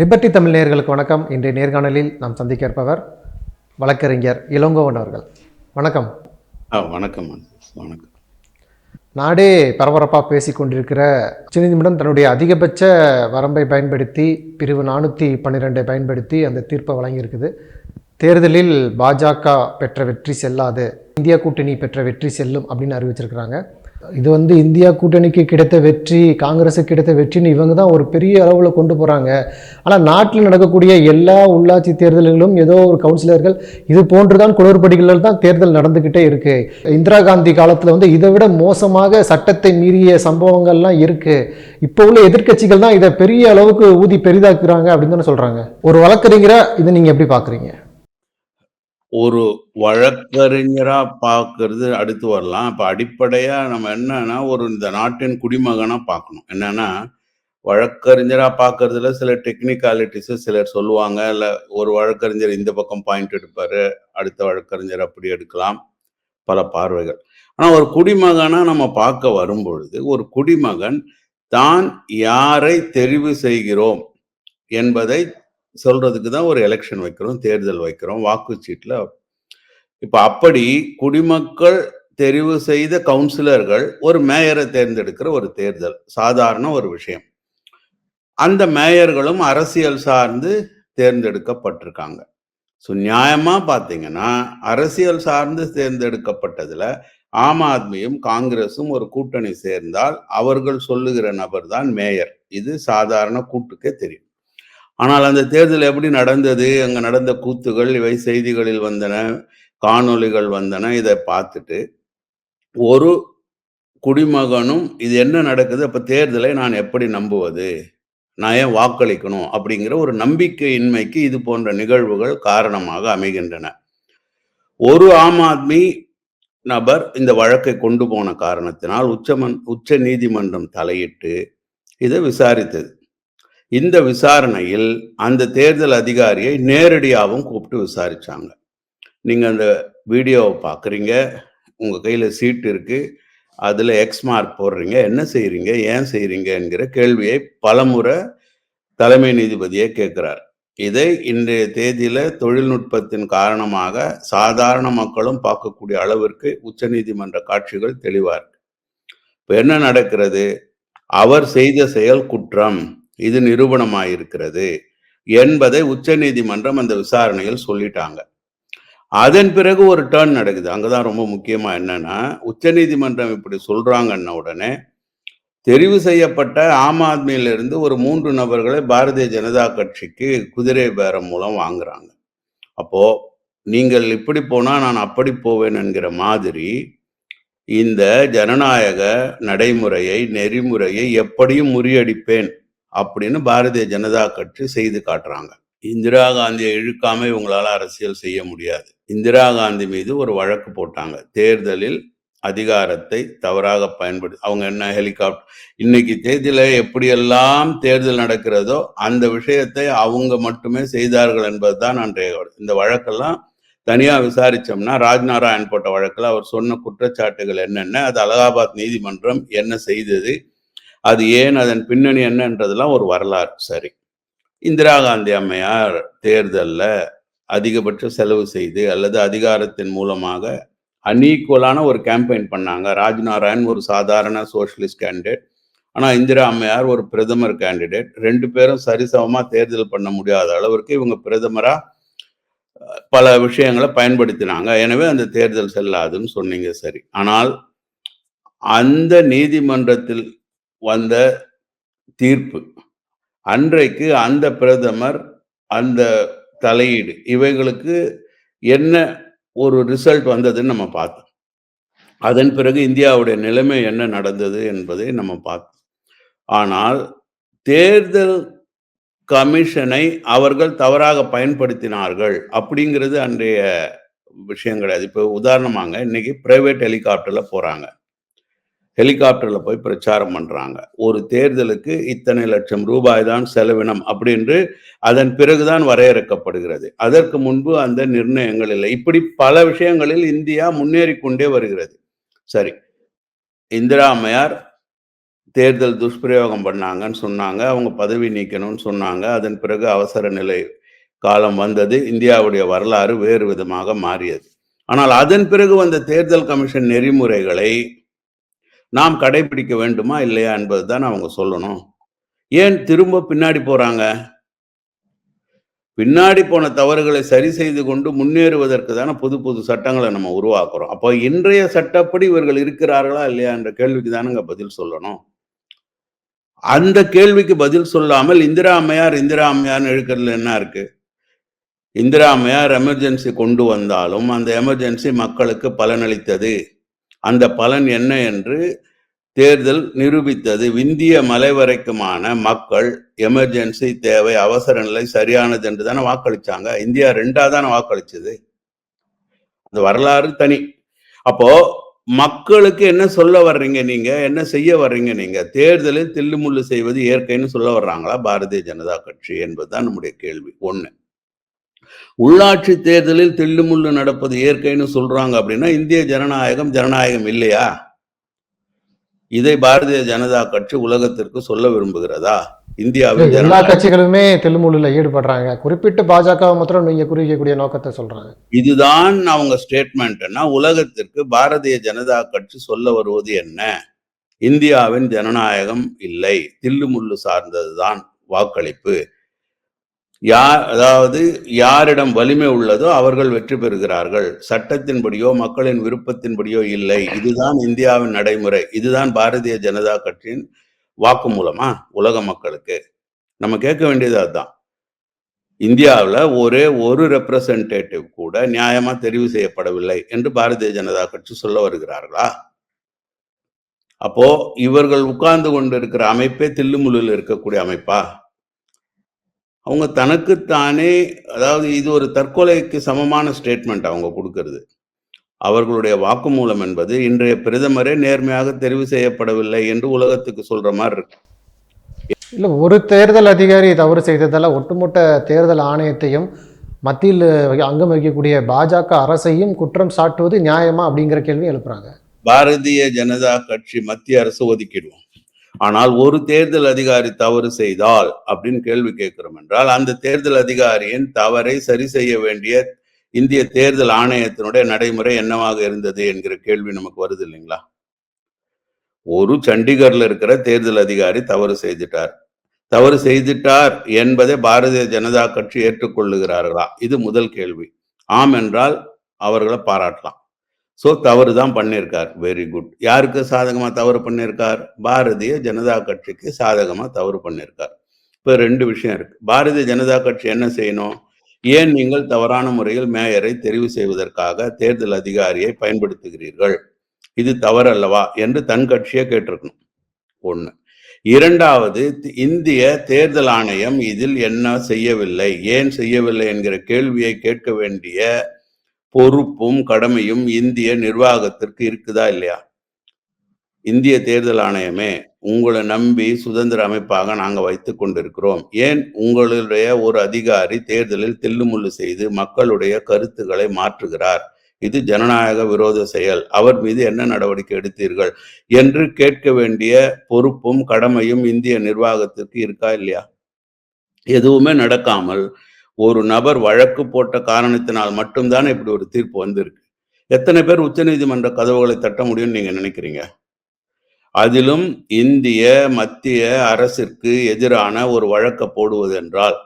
Liberty Tamil நேயர்களுக்கு வணக்கம். இன்றைய நேர்காணலில் நாம் சந்திக்க இருப்பவர் வழக்கறிஞர் இளங்கோவன் அவர்கள். வணக்கம். வணக்கம் வணக்கம். நாடே பரபரப்பாக பேசிக் கொண்டிருக்கிற உச்சநீதிமன்றம் தன்னுடைய அதிகபட்ச வரம்பை பயன்படுத்தி பிரிவு நானூற்றி பன்னிரெண்டை பயன்படுத்தி அந்த தீர்ப்பை வழங்கியிருக்குது. தேர்தலில் பாஜக பெற்ற வெற்றி செல்லாது இந்தியா கூட்டணி பெற்ற வெற்றி செல்லும் அப்படின்னு அறிவிச்சிருக்கிறாங்க. இது வந்து இந்தியா கூட்டணிக்கு கிடைத்த வெற்றி காங்கிரஸுக்கு கிடைத்த வெற்றின்னு இவங்க தான் ஒரு பெரிய அளவில் கொண்டு போகிறாங்க ஆனால் நாட்டில் நடக்கக்கூடிய எல்லா உள்ளாட்சி தேர்தல்களும் ஏதோ ஒரு கவுன்சிலர்கள் இது போன்று தான் குளறுபடிகளில் தான் தேர்தல் நடந்துக்கிட்டே இருக்குது இந்திரா காந்தி காலத்தில் வந்து இதை விட மோசமாக சட்டத்தை மீறிய சம்பவங்கள்லாம் இருக்குது இப்போ உள்ள எதிர்க்கட்சிகள் தான் இதை பெரிய அளவுக்கு ஊதி பெரிதாக்குறாங்க அப்படின்னு தானே சொல்கிறாங்க ஒரு வழக்கறிஞராக இதை நீங்கள் எப்படி பார்க்குறீங்க ஒரு வழக்கறிஞரா பார்க்கறது அடுத்து வரலாம். இப்ப அடிப்படையா நம்ம என்னன்னா ஒரு இந்த நாட்டின் குடிமகனா பார்க்கணும் என்னன்னா வழக்கறிஞரா பார்க்கறதுல சில டெக்னிக்காலிட்டிஸ் சிலர் சொல்லுவாங்க. இல்ல ஒரு வழக்கறிஞர் இந்த பக்கம் பாயிண்ட் எடுப்பாரு அடுத்த வழக்கறிஞர் அப்படி எடுக்கலாம். பல பார்வைகள். ஆனா ஒரு குடிமகனா நம்ம பார்க்க வரும்பொழுது ஒரு குடிமகன் தான் யாரை தெரிவு செய்கிறோம் என்பதை சொல்றதுக்கு தான் ஒரு எலெக்ஷன் வைக்கிறோம் தேர்தல் வைக்கிறோம் வாக்குச்சீட்டில் இப்போ அப்படி குடிமக்கள் தெரிவு செய்த கவுன்சிலர்கள் ஒரு மேயரை தேர்ந்தெடுக்கிற ஒரு தேர்தல் சாதாரண ஒரு விஷயம். அந்த மேயர்களும் அரசியல் சார்ந்து தேர்ந்தெடுக்கப்பட்டிருக்காங்க. ஸோ நியாயமாக பார்த்தீங்கன்னா அரசியல் சார்ந்து தேர்ந்தெடுக்கப்பட்டதுல ஆம் ஆத்மியும் காங்கிரஸும் ஒரு கூட்டணி சேர்ந்தால் அவர்கள் சொல்லுகிற நபர் தான் மேயர். இது சாதாரண கூட்டுக்கே தெரியும். ஆனால் அந்த தேர்தல் எப்படி நடந்தது? அங்கே நடந்த கூத்துகள் இவை செய்திகளில் வந்தன காணொளிகள் வந்தன இதை பார்த்துட்டு ஒரு குடிமகனும் இது என்ன நடக்குது? அப்போ தேர்தலை நான் எப்படி நம்புவது? நான் ஏன் வாக்களிக்கணும்? அப்படிங்கிற ஒரு நம்பிக்கையின்மைக்கு இது போன்ற நிகழ்வுகள் காரணமாக அமைகின்றன. ஒரு ஆம் ஆத்மி நபர் இந்த வழக்கை கொண்டு போன காரணத்தினால் உச்சமன் உச்ச நீதிமன்றம் தலையிட்டு இதை விசாரித்தது. இந்த விசாரணையில் அந்த தேர்தல் அதிகாரியை நேரடியாகவும் கூப்பிட்டு விசாரிச்சாங்க. நீங்கள் அந்த வீடியோவை பார்க்குறீங்க உங்கள் கையில் சீட் இருக்குது அதில் எக்ஸ் மார்க் போடுறீங்க என்ன செய்கிறீங்க ஏன் செய்கிறீங்க என்கிற கேள்வியை பலமுறை தலைமை நீதிபதியை கேட்குறார். இதை இன்றைய தேதியில் தொழில்நுட்பத்தின் காரணமாக சாதாரண மக்களும் பார்க்கக்கூடிய அளவிற்கு உச்சநீதிமன்ற காட்சிகள் தெளிவார் இருக்கு. என்ன நடக்கிறது? அவர் செய்த செயல் குற்றம். இது நிரூபணமாயிருக்கிறது என்பதை உச்ச நீதிமன்றம் அந்த விசாரணையில் சொல்லிட்டாங்க. அதன் பிறகு ஒரு டேர்ன் நடக்குது. அங்கதான் ரொம்ப முக்கியமா என்னன்னா உச்சநீதிமன்றம் இப்படி சொல்றாங்கன்ன உடனே தெரிவு செய்யப்பட்ட ஆம் ஆத்மியிலிருந்து ஒரு மூன்று நபர்களை பாரதிய ஜனதா கட்சிக்கு குதிரை பேரம் மூலம் வாங்குறாங்க. அப்போ நீங்கள் இப்படி போனா நான் அப்படி போவேன் என்கிற மாதிரி இந்த ஜனநாயக நடைமுறையை நெறிமுறையை எப்படியும் முறியடிப்பேன் அப்படின்னு பாரதிய ஜனதா கட்சி செய்து காட்டுறாங்க. இந்திரா காந்தியை இழுக்காம இவங்களால அரசியல் செய்ய முடியாது. இந்திரா காந்தி மீது ஒரு வழக்கு போட்டாங்க. தேர்தலில் அதிகாரத்தை தவறாக பயன்படுத்தி அவங்க என்ன ஹெலிகாப்டர் இன்னைக்கு தேதியில எப்படியெல்லாம் தேர்தல் நடக்கிறதோ அந்த விஷயத்தை அவங்க மட்டுமே செய்தார்கள் என்பதுதான் அன்றைய இந்த வழக்கெல்லாம் தனியா விசாரிச்சோம்னா ராஜ்நாராயண் போட்ட வழக்கில் அவர் சொன்ன குற்றச்சாட்டுகள் என்னென்ன அது அலகாபாத் நீதிமன்றம் என்ன செய்தது அது ஏன் அதன் பின்னணி என்னன்றதெல்லாம் ஒரு வரலாறு சரி. இந்திரா காந்தி அம்மையார் தேர்தலில் அதிகபட்ச செலவு செய்து அல்லது அதிகாரத்தின் மூலமாக அன்ஈக்குவலான ஒரு கேம்பெயின் பண்ணாங்க. ராஜ்நாராயண் ஒரு சாதாரண சோஷலிஸ்ட் கேண்டிடேட் ஆனால் இந்திரா அம்மையார் ஒரு பிரதமர் கேண்டிடேட் ரெண்டு பேரும் சரிசமமாக தேர்தல் பண்ண முடியாத அளவிற்கு இவங்க பிரதமராக பல விஷயங்களை பயன்படுத்தினாங்க. எனவே அந்த தேர்தல் செல்லாதுன்னு சொன்னீங்க சரி. ஆனால் அந்த நீதிமன்றத்தில் வந்த தீர்ப்பு. அன்றைக்கு அந்த பிரதமர் அந்த தலையீடு இவைகளுக்கு என்ன ஒரு ரிசல்ட் வந்ததுன்னு நம்ம பார்த்தோம். அதன் பிறகு இந்தியாவுடைய நிலைமை என்ன நடந்தது என்பதை நம்ம பார்த்தோம். ஆனால் தேர்தல் கமிஷனை அவர்கள் தவறாக பயன்படுத்தினார்கள் அப்படிங்கிறது அன்றைய விஷயம் கிடையாது இப்போ உதாரணமாங்க இன்னைக்கு பிரைவேட் ஹெலிகாப்டரில் போகிறாங்க ஹெலிகாப்டரில் போய் பிரச்சாரம் பண்ணுறாங்க ஒரு தேர்தலுக்கு இத்தனை லட்சம் ரூபாய் தான் செலவினம் அப்படின்று அதன் பிறகுதான் வரையறுக்கப்படுகிறது. அதற்கு முன்பு அந்த நிர்ணயங்கள் இல்லை. இப்படி பல விஷயங்களில் இந்தியா முன்னேறி கொண்டே வருகிறது. சரி. இந்திரா அம்மையார் தேர்தல் துஷ்பிரயோகம் பண்ணாங்கன்னு சொன்னாங்க. அவங்க பதவி நீக்கணும்னு சொன்னாங்க. அதன் பிறகு அவசர நிலை காலம் வந்தது. இந்தியாவுடைய வரலாறு வேறு விதமாக மாறியது. ஆனால் அதன் பிறகு வந்த தேர்தல் கமிஷன் நெறிமுறைகளை நாம் கடைபிடிக்க வேண்டுமா இல்லையா என்பதுதான் அவங்க சொல்லணும். ஏன் திரும்ப பின்னாடி போறாங்க? பின்னாடி போன தவறுகளை சரி செய்து கொண்டு முன்னேறுவதற்கு தானே புது புது சட்டங்களை நம்ம உருவாக்குறோம். அப்போ இன்றைய சட்டப்படி இவர்கள் இருக்கிறார்களா இல்லையா என்ற கேள்விக்கு தானுங்க பதில் சொல்லணும். அந்த கேள்விக்கு பதில் சொல்லாமல் இந்திரா அம்மையார் இந்திரா அம்மையார்னு இருக்கிறதுல என்ன இருக்கு? இந்திரா அம்மையார் எமர்ஜென்சி கொண்டு வந்தாலும் அந்த எமர்ஜென்சி மக்களுக்கு பலனளித்தது. அந்த பலன் என்ன என்று தேர்தல் நிரூபித்தது. விந்திய மலை வரைக்குமான மக்கள் எமர்ஜென்சி தேவை அவசர நிலை சரியானது என்று தானே வாக்களிச்சாங்க. இந்தியா ரெண்டா தானே வாக்களிச்சது. அந்த வரலாறு தனி. அப்போ மக்களுக்கு என்ன சொல்ல வர்றீங்க நீங்க? என்ன செய்ய வர்றீங்க நீங்க? தேர்தலில் தில்லுமுள்ளு செய்வது இயற்கைன்னு சொல்ல வர்றாங்களா? பாரதிய ஜனதா கட்சி என்பதுதான் நம்முடைய கேள்வி. ஒன்று உள்ளாட்சி தேர்தலில் தில்லுமுள்ளு நடப்பது இயற்கைன்னு சொல்றாங்க அப்படின்னா இந்திய ஜனநாயகம் ஜனநாயகம் இல்லையா? இதை பாரதிய ஜனதா கட்சி உலகத்திற்கு சொல்ல விரும்புகிறதா? இந்தியாவில் எல்லா கட்சிகளுமே தில்லுமுள்ளுல ஈடுபடுறாங்க. குறிப்பிட்டு பாஜகவை மாத்திரம் நீங்க குறிக்கக்கூடிய நோக்கத்தை சொல்றாங்க. இதுதான் அவங்க ஸ்டேட்மெண்ட்னா உலகத்திற்கு பாரதிய ஜனதா கட்சி சொல்ல வருவது என்ன? இந்தியாவின் ஜனநாயகம் இல்லை. தில்லுமுள்ளு சார்ந்ததுதான் வாக்களிப்பு. யார் அதாவது யாரிடம் வலிமை உள்ளதோ அவர்கள் வெற்றி பெறுகிறார்கள். சட்டத்தின்படியோ மக்களின் விருப்பத்தின்படியோ இல்லை. இதுதான் இந்தியாவின் நடைமுறை. இதுதான் பாரதிய ஜனதா கட்சியின் வாக்குமூலமா உலக மக்களுக்கு. நம்ம கேட்க வேண்டியது அதுதான். இந்தியாவில் ஒரே ஒரு ரெப்ரசன்டேட்டிவ் கூட நியாயமா தெரிவு செய்யப்படவில்லை என்று பாரதிய ஜனதா கட்சி சொல்ல வருகிறார்களா? அப்போ இவர்கள் உட்கார்ந்து கொண்டிருக்கிற அமைப்பே தில்லுமுள்ளில் இருக்கக்கூடிய அமைப்பா? அவங்க தனக்குத்தானே அதாவது இது ஒரு தற்கொலைக்கு சமமான ஸ்டேட்மெண்ட் அவங்க கொடுக்கிறது. அவர்களுடைய வாக்குமூலம் என்பது இன்றைய பிரதமரே நேர்மையாக தெரிவு செய்யப்படவில்லை என்று உலகத்துக்கு சொல்ற மாதிரி இருக்கு. இல்ல ஒரு தேர்தல் அதிகாரி தவறு செய்ததால ஒட்டுமொத்த தேர்தல் ஆணையத்தையும் மத்தியில் அங்கம் வகிக்கக்கூடிய பாஜக அரசையும் குற்றம் சாட்டுவது நியாயமா அப்படிங்கிற கேள்வி எழுப்புறாங்க. பாரதிய ஜனதா கட்சி மத்திய அரசு ஒதுக்கிடுவோம். ஆனால் ஒரு தேர்தல் அதிகாரி தவறு செய்தால் அப்படின்னு கேள்வி கேட்கிறோம் என்றால் அந்த தேர்தல் அதிகாரியின் தவறை சரி செய்ய வேண்டிய இந்திய தேர்தல் ஆணையத்தினுடைய நடைமுறை என்னவாக இருந்தது என்கிற கேள்வி நமக்கு வருது இல்லைங்களா? ஒரு சண்டிகர்ல இருக்கிற தேர்தல் அதிகாரி தவறு செய்துட்டார். தவறு செய்துட்டார் என்பதை பாரதிய ஜனதா கட்சி ஏற்றுக்கொள்ளுகிறார்களா? இது முதல் கேள்வி. ஆம் என்றால் அவர்களை பாராட்டலாம். ஸோ தவறு தான் பண்ணியிருக்கார். வெரி குட் யாருக்கு சாதகமா தவறு பண்ணியிருக்கார்? பாரதிய ஜனதா கட்சிக்கு சாதகமா தவறு பண்ணியிருக்கார். இப்போ ரெண்டு விஷயம் இருக்கு. பாரதிய ஜனதா கட்சி என்ன செய்யணும்? ஏன் நீங்கள் தவறான முறையில் மேயரை தெரிவு செய்வதற்காக தேர்தல் அதிகாரியை பயன்படுத்துகிறீர்கள்? இது தவறல்லவா? என்று தன் கட்சியை கேட்டிருக்கணும். ஒன்று இரண்டாவது இந்திய தேர்தல் ஆணையம் இதில் என்ன செய்யவில்லை? ஏன் செய்யவில்லை என்கிற கேள்வியை கேட்க வேண்டிய பொறுப்பும் கடமையும் இந்திய நிர்வாகத்திற்கு இருக்குதா இல்லையா? இந்திய தேர்தல் ஆணையமே உங்களை நம்பி சுதந்திர அமைப்பாக நாங்க வைத்து கொண்டிருக்கிறோம். ஏன்? உங்களுடைய ஒரு அதிகாரி தேர்தலில் தில்லுமுள்ளு செய்து மக்களுடைய கருத்துக்களை மாற்றுகிறார். இது ஜனநாயக விரோத செயல். அவர் மீது என்ன நடவடிக்கை எடுத்தீர்கள்? என்று கேட்க வேண்டிய பொறுப்பும் கடமையும் இந்திய நிர்வாகத்திற்கு இருக்கா இல்லையா? எதுவுமே நடக்காமல் ஒரு நபர் வழக்கு போட்ட காரணத்தினால் மட்டும்தானே இப்படி ஒரு தீர்ப்பு வந்திருக்கு? எத்தனை பேர் உச்சநீதிமன்ற கதவுகளை தட்ட முடியும்னு நீங்க நினைக்கிறீங்க? அதிலும் இந்திய மத்திய அரசிற்கு எதிரான ஒரு வழக்கை போடுவது என்றால்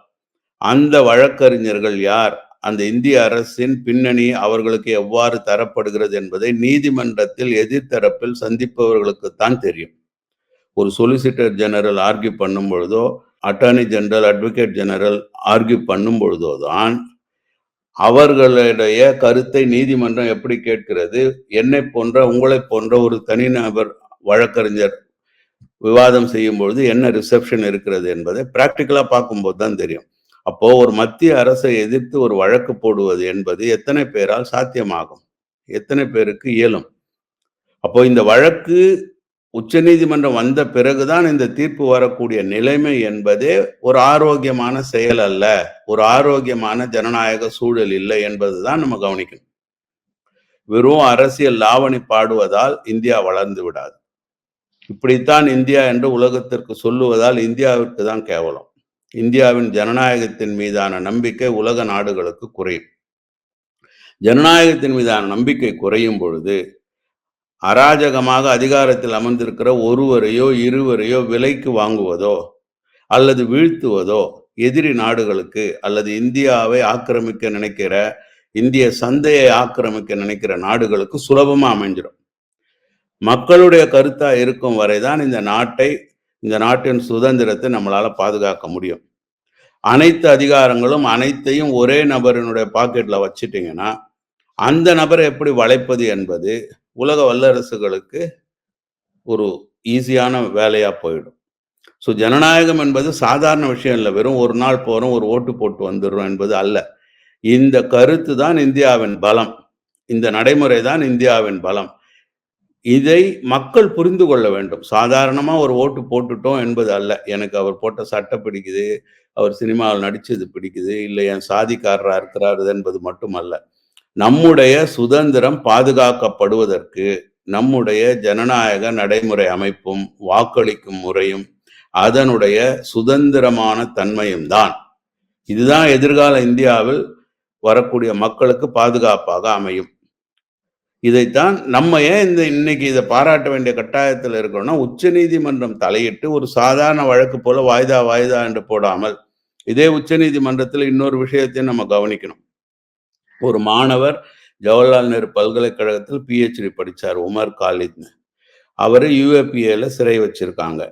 அந்த வழக்கறிஞர்கள் யார்? அந்த இந்திய அரசின் பின்னணி அவர்களுக்கு எவ்வாறு தரப்படுகிறது என்பதை நீதிமன்றத்தில் எதிர்த்தரப்பில் சந்திப்பவர்களுக்குத்தான் தெரியும். ஒரு சொலிசிட்டர் ஜெனரல் ஆர்கியூ பண்ணும் பொழுதோ attorney general advocate general argue பண்ணும் பொழுதோ தான் அவர்களுடைய கருத்தை நீதிமன்றம் எப்படி கேட்கிறது? என்னை போன்ற உங்களை போன்ற ஒரு தனிநபர் வழக்கறிஞர் விவாதம் செய்யும் பொழுது என்ன ரிசப்ஷன் இருக்கிறது என்பதை பிராக்டிக்கலாக பார்க்கும்போது தான் தெரியும். அப்போ ஒரு மத்திய அரசை எதிர்த்து ஒரு வழக்கு போடுவது என்பது எத்தனை பேரால் சாத்தியமாகும்? எத்தனை பேருக்கு இயலும்? அப்போ இந்த வழக்கு உச்சநீதிமன்றம் வந்த பிறகுதான் இந்த தீர்ப்பு வரக்கூடிய நிலைமை என்பதே ஒரு ஆரோக்கியமான செயல் அல்ல. ஒரு ஆரோக்கியமான ஜனநாயக சூழல் இல்லை என்பதுதான் நம்ம கவனிக்கணும். வெறும் அரசியல் லாவணி பாடுவதால் இந்தியா வளர்ந்து விடாது. இப்படித்தான் இந்தியா என்று உலகத்திற்கு சொல்லுவதால் இந்தியாவிற்கு தான் கேவலம். இந்தியாவின் ஜனநாயகத்தின் மீதான நம்பிக்கை உலக நாடுகளுக்கு குறையும். ஜனநாயகத்தின் மீதான நம்பிக்கை குறையும் பொழுது அராஜகமாக அதிகாரத்தில் அமர்ந்திருக்கிற ஒருவரையோ இருவரையோ விலைக்கு வாங்குவதோ அல்லது வீழ்த்துவதோ எதிரி நாடுகளுக்கு அல்லது இந்தியாவை ஆக்கிரமிக்க நினைக்கிற இந்திய சந்தையை ஆக்கிரமிக்க நினைக்கிற நாடுகளுக்கு சுலபமாக அமைஞ்சிடும் மக்களுடைய கருத்தா இருக்கும் வரைதான் இந்த நாட்டை இந்த நாட்டின் சுதந்திரத்தை நம்மளால பாதுகாக்க முடியும். அனைத்து அதிகாரங்களும் அனைத்தையும் ஒரே நபரினுடைய பாக்கெட்ல வச்சிட்டிங்கன்னா அந்த நபரை எப்படி வளைப்பது என்பது உலக வல்லரசுகளுக்கு ஒரு ஈஸியான வேலையாக போயிடும். ஸோ ஜனநாயகம் என்பது சாதாரண விஷயம் இல்லை. வெறும் ஒரு நாள் போகிறோம் ஒரு ஓட்டு போட்டு வந்துடுறோம் என்பது அல்ல. இந்த கருத்து தான் இந்தியாவின் பலம். இந்த நடைமுறை தான் இந்தியாவின் பலம். இதை மக்கள் புரிந்து கொள்ள வேண்டும். சாதாரணமாக ஒரு ஓட்டு போட்டுட்டோம் என்பது அல்ல. எனக்கு அவர் போட்ட சட்டை பிடிக்குது அவர் சினிமாவில் நடித்தது பிடிக்குது இல்லை என் சாதிக்காரராக இருக்கிறார் என்பது மட்டுமல்ல நம்முடைய சுதந்திரம் பாதுகாக்கப்படுவதற்கு நம்முடைய ஜனநாயக நடைமுறை அமைப்பும் வாக்களிக்கும் முறையும் அதனுடைய சுதந்திரமான தன்மையும் தான். இதுதான் எதிர்கால இந்தியாவில் வரக்கூடிய மக்களுக்கு பாதுகாப்பாக அமையும். இதைத்தான் நம்ம ஏன் இந்த இன்னைக்கு இதை பாராட்ட வேண்டிய கட்டாயத்தில் இருக்கிறோம்னா உச்ச நீதிமன்றம் தலையிட்டு ஒரு சாதாரண வழக்கு போல வாய்தா வாய்தா என்று போடாமல் இதே உச்ச நீதிமன்றத்தில் இன்னொரு விஷயத்தையும் நம்ம கவனிக்கணும். ஒரு மாணவர் ஜவஹர்லால் நேரு பல்கலைக்கழகத்தில் பிஹெச்டி படித்தார் உமர் காலித்னு அவர் யூஏபிஏல சிறை வச்சிருக்காங்க.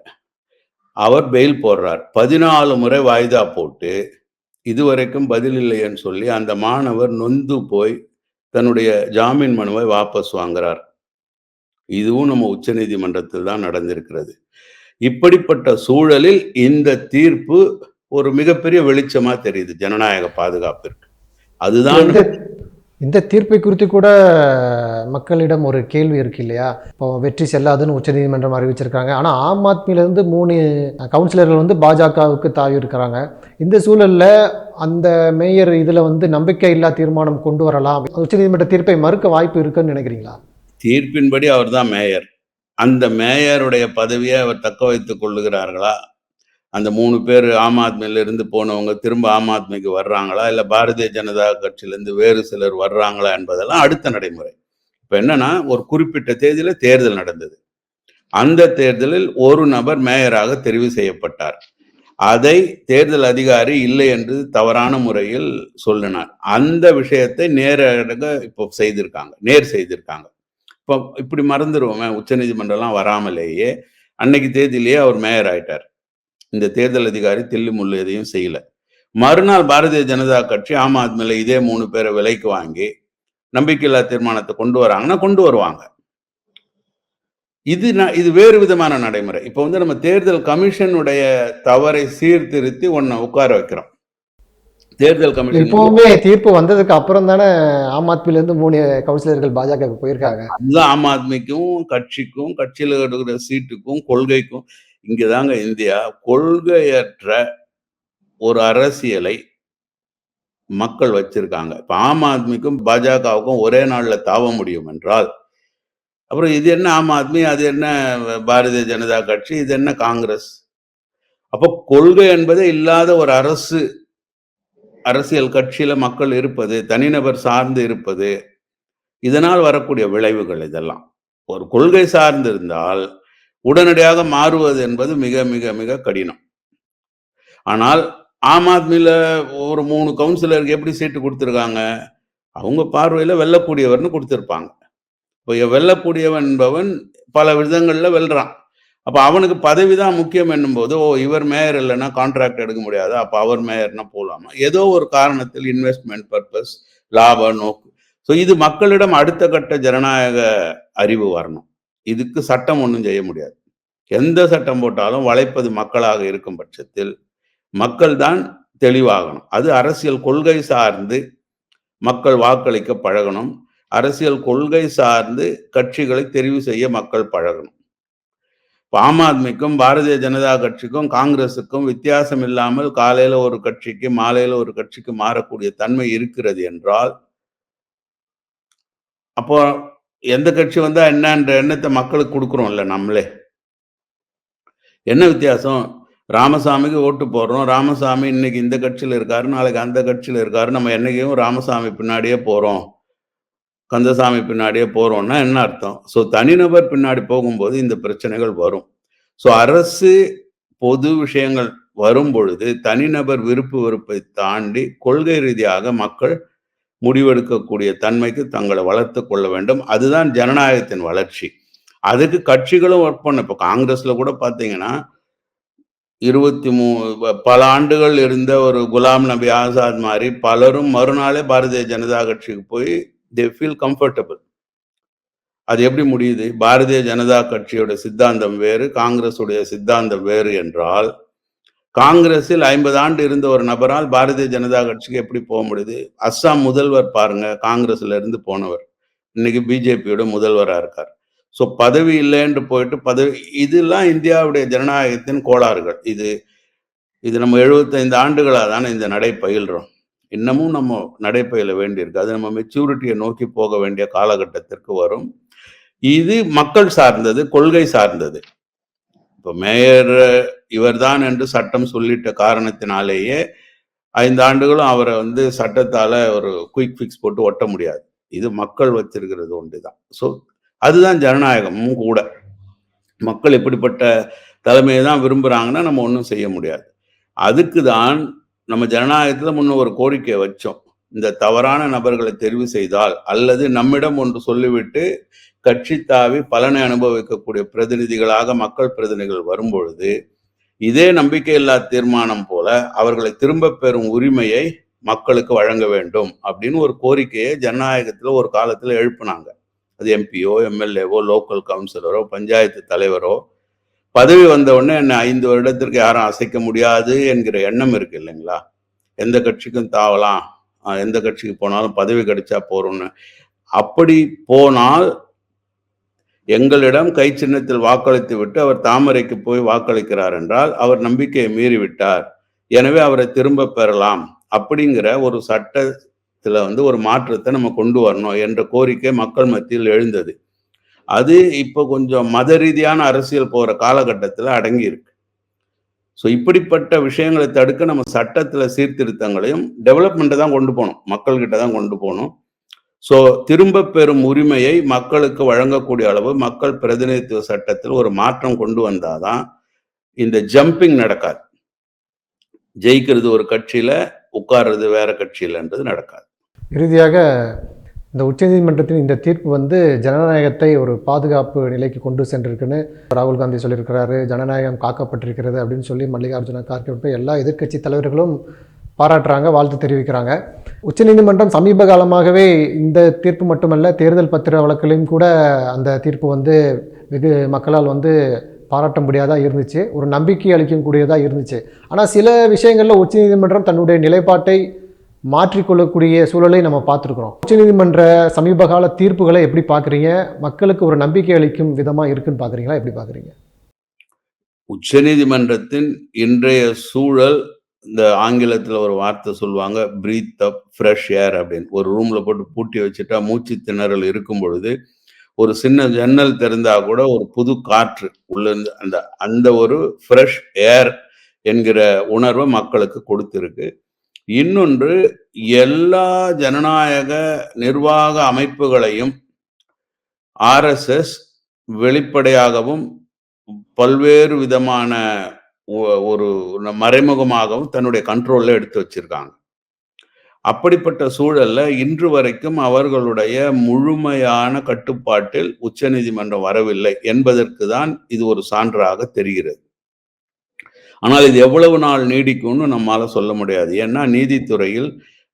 அவர் பெயில் போடுறார். பதினாலு முறை வாய்தா போட்டு இதுவரைக்கும் பதில் இல்லைன்னு சொல்லி அந்த மாணவர் நொந்து போய் தன்னுடைய ஜாமீன் மனுவை வாபஸ் வாங்குறார். இதுவும் நம்ம உச்சநீதிமன்றத்தில் தான் நடந்திருக்கிறது. இப்படிப்பட்ட சூழலில் இந்த தீர்ப்பு ஒரு மிகப்பெரிய வெளிச்சமா தெரியுது ஜனநாயக பாதுகாப்பிற்கு. அதுதான் இந்த தீர்ப்பை குறித்து கூட மக்களிடம் ஒரு கேள்வி இருக்கு இல்லையா? இப்போ வெற்றி செல்லாதுன்னு உச்சநீதிமன்றம் அறிவிச்சிருக்காங்க. ஆனால் ஆம் ஆத்மியிலேருந்து மூணு கவுன்சிலர்கள் வந்து பாஜகவுக்கு தாவி இருக்கிறாங்க. இந்த சூழலில் அந்த மேயர் இதில் வந்து நம்பிக்கை இல்லா தீர்மானம் கொண்டு வரலாம். உச்சநீதிமன்ற தீர்ப்பை மறுக்க வாய்ப்பு இருக்குன்னு நினைக்கிறீங்களா? தீர்ப்பின்படி அவர்தான் மேயர். அந்த மேயருடைய பதவியை அவர் தக்க வைத்துக் கொள்ளுகிறார்களா? அந்த மூணு பேர் ஆம் ஆத்மியிலிருந்து போனவங்க திரும்ப ஆம் ஆத்மிக்கு வர்றாங்களா? இல்லை பாரதிய ஜனதா கட்சியிலேருந்து வேறு சிலர் வர்றாங்களா என்பதெல்லாம் அடுத்த நடைமுறை. இப்போ என்னன்னா ஒரு குறிப்பிட்ட தேதியில் தேர்தல் நடந்தது. அந்த தேர்தலில் ஒரு நபர் மேயராக தெரிவு செய்யப்பட்டார். அதை தேர்தல் அதிகாரி இல்லை என்று தவறான முறையில் சொல்லினார். அந்த விஷயத்தை நேரடியாக இப்போ செய்திருக்காங்க நேர் செய்திருக்காங்க. இப்போ இப்படி மறந்துடுவோமே உச்சநீதிமன்றம்லாம் வராமலேயே அன்னைக்கு தேதியிலேயே அவர் மேயர் ஆயிட்டார். இந்த தேர்தல் அதிகாரி தில்லு முள்ளு எதையும் செய்யல. மறுநாள் பாரதிய ஜனதா கட்சி ஆம் ஆத்மியில இதே மூணு பேரை விலைக்கு வாங்கி நம்பிக்கையில்லா தீர்மானத்தை கொண்டு வராங்கன்னா கொண்டு வருவாங்க. இது இது வேறு விதமான நடைமுறை. இப்போ வந்து நம்ம தேர்தல் கமிஷனுடைய தவறை சீர்திருத்தி ஒன்ன உட்கார வைக்கிறோம். தேர்தல் கமிஷன் இப்போவுமே தீர்ப்பு வந்ததுக்கு அப்புறம் தானே ஆம் ஆத்மியிலேருந்து மூணு கவுன்சிலர்கள் பாஜகவுக்கு போயிருக்காங்க. அதுதான் ஆம் ஆத்மிக்கும் கட்சிக்கும் கட்சியில் இருக்கிற சீட்டுக்கும் கொள்கைக்கும் இங்கதாங்க இந்தியா. கொள்கையற்ற ஒரு அரசியலை மக்கள் வச்சிருக்காங்க. இப்போ ஆம் ஆத்மிக்கும் பாஜகவுக்கும் ஒரே நாளில் தாவ முடியும் என்றால் அப்புறம் இது என்ன ஆம் ஆத்மி அது என்ன பாரதிய ஜனதா கட்சி இது என்ன காங்கிரஸ்? அப்போ கொள்கை என்பதே இல்லாத ஒரு அரசு அரசியல் கட்சியில் மக்கள் இருப்பது தனிநபர் சார்ந்து இருப்பது இதனால் வரக்கூடிய விளைவுகள் இதெல்லாம். ஒரு கொள்கை சார்ந்து இருந்தால் உடனடியாக மாறுவது என்பது மிக மிக மிக கடினம். ஆனால் ஆம் ஆத்மியில் ஒரு மூணு கவுன்சிலருக்கு எப்படி சீட்டு கொடுத்துருக்காங்க? அவங்க பார்வையில் வெல்லக்கூடியவர்னு கொடுத்துருப்பாங்க. இப்போ வெல்லக்கூடியவன் என்பவன் பல விதங்களில் வெல்றான். அப்போ அவனுக்கு பதவி தான் முக்கியம் என்னும்போது ஓ இவர் மேயர் இல்லைன்னா கான்ட்ராக்ட் எடுக்க முடியாது. அப்போ அவர் மேயர்னா போகலாமா ஏதோ ஒரு காரணத்தில் இன்வெஸ்ட்மெண்ட் பர்பஸ் லாப நோக்கு. ஸோ இது மக்களிடம் அடுத்த கட்ட ஜனநாயக அறிவு வரணும். இதுக்கு சட்டம் ஒன்றும் செய்ய முடியாது. எந்த சட்டம் போட்டாலும் வளைப்பது மக்களாக இருக்கும் பட்சத்தில் மக்கள் தான் தெளிவாகணும். அது அரசியல் கொள்கை சார்ந்து மக்கள் வாக்களிக்க பழகணும். அரசியல் கொள்கை சார்ந்து கட்சிகளை தெரிவு செய்ய மக்கள் பழகணும். ஆம் ஆத்மிக்கும் பாரதிய ஜனதா கட்சிக்கும் காங்கிரஸுக்கும் வித்தியாசம் இல்லாமல் காலையில ஒரு கட்சிக்கு மாலையில ஒரு கட்சிக்கு மாறக்கூடிய தன்மை இருக்கிறது என்றால் அப்போ எந்த கட்சி வந்தால் என்னன்ற எண்ணத்தை மக்களுக்கு கொடுக்குறோம்ல நம்மளே. என்ன வித்தியாசம்? ராமசாமிக்கு ஓட்டு போடுறோம். ராமசாமி இன்னைக்கு இந்த கட்சியில் இருக்காரு நாளைக்கு அந்த கட்சியில் இருக்காரு. நம்ம என்னைக்கும் ராமசாமி பின்னாடியே போகிறோம் கந்தசாமி பின்னாடியே போகிறோம்னா என்ன அர்த்தம்? ஸோ தனிநபர் பின்னாடி போகும்போது இந்த பிரச்சனைகள் வரும். ஸோ அரசு பொது விஷயங்கள் வரும் பொழுது தனிநபர் விருப்பு வெறுப்பை தாண்டி கொள்கை ரீதியாக மக்கள் முடிவெடுக்கக்கூடிய தன்மைக்கு தங்களை வளர்த்து கொள்ள வேண்டும். அதுதான் ஜனநாயகத்தின் வளர்ச்சி. அதுக்கு கட்சிகளும் ஒர்க் பண்ண இப்போ காங்கிரஸில் கூட பார்த்தீங்கன்னா இருபத்தி மூ பல ஆண்டுகள் இருந்த ஒரு குலாம் நபி ஆசாத் மாதிரி பலரும் மறுநாளே பாரதிய ஜனதா கட்சிக்கு போய் தே ஃபீல் கம்ஃபர்டபுள் அது எப்படி முடியுது? பாரதிய ஜனதா கட்சியோட சித்தாந்தம் வேறு காங்கிரஸுடைய சித்தாந்தம் வேறு என்றால் காங்கிரஸில் ஐம்பது ஆண்டு இருந்த ஒரு நபரால் பாரதிய ஜனதா கட்சிக்கு எப்படி போக முடியுது? அஸ்ஸாம் முதல்வர் பாருங்க காங்கிரஸ்ல இருந்து போனவர். இன்னைக்கு பிஜேபியோட முதல்வராக இருக்கார். ஸோ பதவி இல்லைன்ட்டு போயிட்டு பதவி இதெல்லாம் இந்தியாவுடைய ஜனநாயகத்தின் கோளாறுகள். இது இது நம்ம எழுபத்தைந்து ஆண்டுகளாக தானே இந்த நடை பயில்றோம் இன்னமும் நம்ம நடைபயில வேண்டியிருக்கு. அது நம்ம மெச்சூரிட்டியை நோக்கி போக வேண்டிய காலகட்டத்திற்கு வரும். இது மக்கள் சார்ந்தது கொள்கை சார்ந்தது. இப்போ மேயர் இவர்தான் என்று சட்டம் சொல்லிட்ட காரணத்தினாலேயே ஐந்து ஆண்டுகளும் அவரை வந்து சட்டத்தால் ஒரு குயிக் ஃபிக்ஸ் போட்டு ஒட்ட முடியாது. இது மக்கள் வச்சிருக்கிறது ஒன்று தான் ஸோ அதுதான் ஜனநாயகமும் கூட. மக்கள் எப்படிப்பட்ட தலைமையை தான் விரும்புகிறாங்கன்னா நம்ம ஒன்றும் செய்ய முடியாது. அதுக்கு தான் நம்ம ஜனநாயகத்தில் முன்ன ஒரு கோரிக்கை வச்சோம். இந்த தவறான நபர்களை தெரிவு செய்தால் அல்லது நம்மிடம் ஒன்று சொல்லிவிட்டு கட்சி தாவி பலனை அனுபவிக்கக்கூடிய பிரதிநிதிகளாக மக்கள் பிரதிநிதிகள் வரும்பொழுது இதே நம்பிக்கையில்லா தீர்மானம் போல அவர்களை திரும்ப பெறும் உரிமையை மக்களுக்கு வழங்க வேண்டும் அப்படின்னு ஒரு கோரிக்கையை ஜனநாயகத்தில் ஒரு காலத்தில் எழுப்புனாங்க. அது எம்பியோ எம்எல்ஏவோ லோக்கல் கவுன்சிலரோ பஞ்சாயத்து தலைவரோ பதவி வந்த உடனே என்னை ஐந்து வருடத்திற்கு யாரும் அசைக்க முடியாது என்கிற எண்ணம் இருக்கு இல்லைங்களா? எந்த கட்சிக்கும் தாவலாம். எந்த கட்சிக்கு போனாலும் பதவி கிடைச்சா போறோம்னு அப்படி போனால் எங்களிடம் கை சின்னத்தில் வாக்களித்து விட்டு அவர் தாமரைக்கு போய் வாக்களிக்கிறார் என்றால் அவர் நம்பிக்கையை மீறிவிட்டார். எனவே அவரை திரும்ப பெறலாம். அப்படிங்கிற ஒரு சட்டத்தில் வந்து ஒரு மாற்றத்தை நம்ம கொண்டு வரணும் என்ற கோரிக்கை மக்கள் மத்தியில் எழுந்தது. அது இப்போ கொஞ்சம் மத ரீதியான அரசியல் போகிற காலகட்டத்தில் அடங்கியிருக்கு. ஸோ இப்படிப்பட்ட விஷயங்களை தடுக்க நம்ம சட்டத்தில் சீர்திருத்தங்களையும் டெவலப்மெண்ட்டை தான் கொண்டு போகணும். மக்கள்கிட்ட தான் கொண்டு போகணும். ஸோ திரும்ப பெறும் உரிமையை மக்களுக்கு வழங்கக்கூடிய அளவு மக்கள் பிரதிநிதித்துவ சட்டத்தில் ஒரு மாற்றம் கொண்டு வந்தாதான் இந்த ஜம்பிங் நடக்காது. ஜெயிக்கிறது ஒரு கட்சியில் உட்கார்றது வேற கட்சியிலன்றது நடக்காது. இறுதியாக இந்த உச்சநீதிமன்றத்தின் இந்த தீர்ப்பு வந்து ஜனநாயகத்தை ஒரு பாதுகாப்பு நிலைக்கு கொண்டு சென்றிருக்குன்னு ராகுல் காந்தி சொல்லியிருக்கிறாரு. ஜனநாயகம் காக்கப்பட்டிருக்கிறது அப்படின்னு சொல்லி மல்லிகார்ஜுன கார்கே எல்லா எதிர்க்கட்சி தலைவர்களும் பாராட்டுறாங்க வாழ்த்து தெரிவிக்கிறாங்க. உச்சநீதிமன்றம் சமீப காலமாகவே இந்த தீர்ப்பு மட்டுமல்ல தேர்தல் பத்திர வழக்குலையும் கூட அந்த தீர்ப்பு வந்து வெகு மக்களால் வந்து பாராட்ட முடியாதா இருந்துச்சு. ஒரு நம்பிக்கை அளிக்கக்கூடியதாக இருந்துச்சு. ஆனால் சில விஷயங்களில் உச்சநீதிமன்றம் தன்னுடைய நிலைப்பாட்டை மாற்றிக்கொள்ளக்கூடிய சூழலை நம்ம பார்த்துருக்குறோம். உச்சநீதிமன்ற சமீப கால தீர்ப்புகளை எப்படி பார்க்குறீங்க? மக்களுக்கு ஒரு நம்பிக்கை அளிக்கும் விதமாக இருக்குன்னு பார்க்குறீங்களா? எப்படி பார்க்குறீங்க? உச்சநீதிமன்றத்தின் இன்றைய சூழல் இந்த ஆங்கிலத்தில் ஒரு வார்த்தை சொல்லுவாங்க பிரீத் அப் ஃப்ரெஷ் ஏர் அப்படின்னு. ஒரு ரூமில் போட்டு பூட்டி வச்சுட்டா மூச்சு திணறல் இருக்கும் பொழுது ஒரு சின்ன ஜன்னல் திறந்தா கூட ஒரு புது காற்று உள்ளிருந்து அந்த அந்த ஒரு ஃப்ரெஷ் ஏர் என்கிற உணர்வை மக்களுக்கு கொடுத்துருக்கு. இன்னொன்று எல்லா ஜனநாயக நிர்வாக அமைப்புகளையும் ஆர்எஸ்எஸ் வெளிப்படையாகவும் பல்வேறு விதமான ஒரு மறைமுகமாகவும் தன்னுடைய கண்ட்ரோல்ல எடுத்து வச்சிருக்காங்க. அப்படிப்பட்ட சூழல்ல இன்று வரைக்கும் அவர்களுடைய முழுமையான கட்டுப்பாட்டில் உச்சநீதிமன்றம் வரவில்லை என்பதற்கு தான் இது ஒரு சான்றாக தெரிகிறது. ஆனால் இது எவ்வளவு நாள் நீடிக்கும்னு நம்மால சொல்ல முடியாது. ஏன்னா நீதித்துறையில்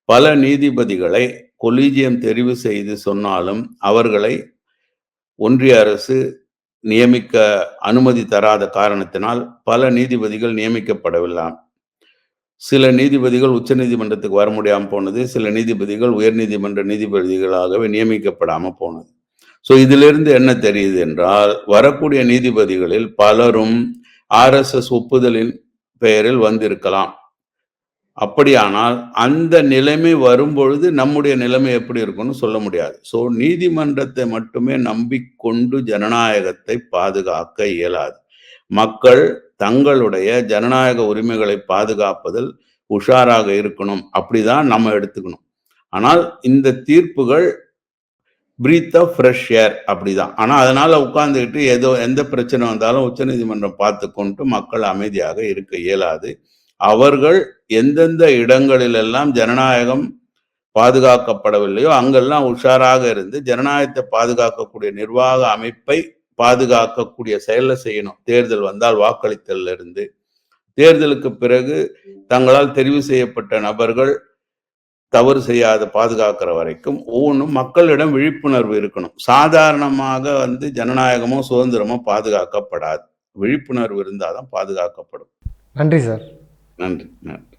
பல நீதிபதிகளை கொலீஜியம் தெரிவு செய்து சொன்னாலும் அவர்களை ஒன்றிய அரசு நியமிக்க அனுமதி தராத காரணத்தினால் பல நீதிபதிகள் நியமிக்கப்படவில்லை சில நீதிபதிகள் உச்ச நீதிமன்றத்துக்கு வர முடியாமல் போனது சில நீதிபதிகள் உயர்நீதிமன்ற நீதிபதிகளாகவே நியமிக்கப்படாமல் போனது. ஸோ இதிலிருந்து என்ன தெரியுது என்றால் வரக்கூடிய நீதிபதிகளில் பலரும் ஆர்எஸ்எஸ் ஒப்புதலின் பெயரில் வந்திருக்கலாம். அப்படியானால் அந்த நிலைமை வரும்பொழுது நம்முடைய நிலைமை எப்படி இருக்கும்னு சொல்ல முடியாது. ஸோ நீதிமன்றத்தை மட்டுமே நம்பிக்கொண்டு ஜனநாயகத்தை பாதுகாக்க இயலாது. மக்கள் தங்களுடைய ஜனநாயக உரிமைகளை பாதுகாப்பதில் உஷாராக இருக்கணும். அப்படிதான் நம்ம எடுத்துக்கணும். ஆனால் இந்த தீர்ப்புகள் பிரீத் ஆஃப் ஃப்ரெஷ் ஏர் அப்படிதான். ஆனால் அதனால உட்கார்ந்துக்கிட்டு ஏதோ எந்த பிரச்சனை வந்தாலும் உச்சநீதிமன்றம் பார்த்து கொண்டு மக்கள் அமைதியாக இருக்க இயலாது. அவர்கள் எந்தெந்த இடங்களிலெல்லாம் ஜனநாயகம் பாதுகாக்கப்படவில்லையோ அங்கெல்லாம் உஷாராக இருந்து ஜனநாயகத்தை பாதுகாக்கக்கூடிய நிர்வாக அமைப்பை பாதுகாக்கக்கூடிய செயலை செய்யணும். தேர்தல் வந்தால் வாக்களித்தல்ல இருந்து தேர்தலுக்கு பிறகு தங்களால் தெரிவு செய்யப்பட்ட நபர்கள் தவறு செய்யாத பாதுகாக்கிற வரைக்கும் ஒவ்வொன்றும் மக்களிடம் விழிப்புணர்வு இருக்கணும். சாதாரணமாக வந்து ஜனநாயகமோ சுதந்திரமோ பாதுகாக்கப்படாது. விழிப்புணர்வு இருந்தால் தான் பாதுகாக்கப்படும். நன்றி சார். நன்றி நன்றி.